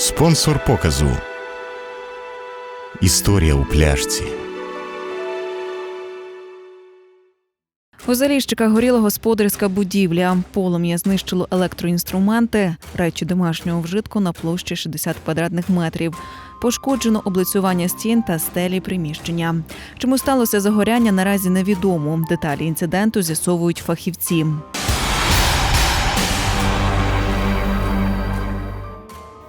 Спонсор показу. Історія у пляшці. У Заліщиках горіла господарська будівля. Полум'я знищило електроінструменти, речі домашнього вжитку на площі 60 квадратних метрів. Пошкоджено облицювання стін та стелі приміщення. Чому сталося загоряння, наразі невідомо. Деталі інциденту з'ясовують фахівці.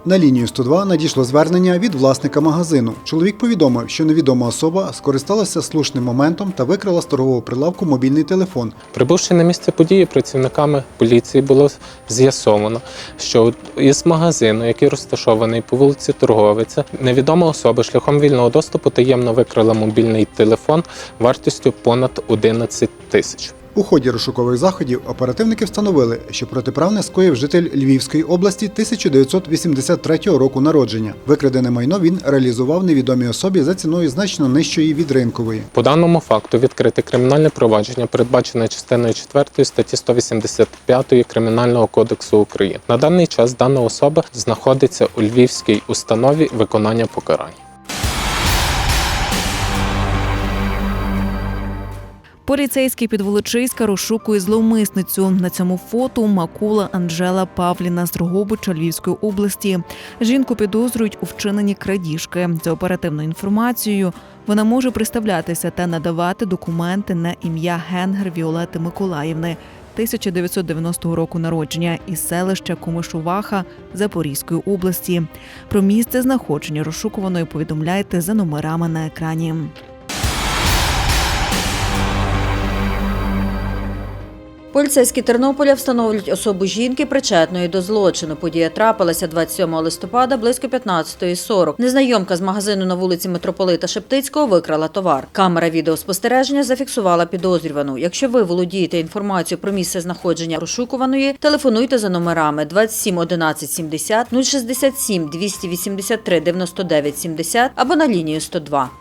На лінію 102 надійшло звернення від власника магазину. Чоловік повідомив, що невідома особа скористалася слушним моментом та викрала з торгового прилавку мобільний телефон. Прибувши на місце події, працівниками поліції було з'ясовано, що із магазину, який розташований по вулиці Торговиця, невідома особа шляхом вільного доступу таємно викрала мобільний телефон вартістю понад 11 тисяч. У ході розшукових заходів оперативники встановили, що протиправне скоїв житель Львівської області 1983 року народження. Викрадене майно він реалізував невідомій особі за ціною значно нижчої від ринкової. По даному факту відкрите кримінальне провадження, передбачене частиною 4 статті 185 Кримінального кодексу України. На даний час дана особа знаходиться у Львівській установі виконання покарань. Поліцейський під Волочиська розшукує зловмисницю. На цьому фото Макула Анжела Павліна з Дрогобича Львівської області. Жінку підозрюють у вчиненні крадіжки. За оперативною інформацією, вона може представлятися та надавати документи на ім'я Генгер Віолети Миколаївни. 1990 року народження із селища Комишуваха Запорізької області. Про місце знаходження розшукуваної повідомляйте за номерами на екрані. Поліцейські Тернополя встановлюють особу жінки, причетної до злочину. Подія трапилася 27 листопада близько 15.40. Незнайомка з магазину на вулиці Митрополита Шептицького викрала товар. Камера відеоспостереження зафіксувала підозрювану. Якщо ви володієте інформацією про місце знаходження розшукуваної, телефонуйте за номерами 27 11 70 067 283 99 70 або на лінію 102.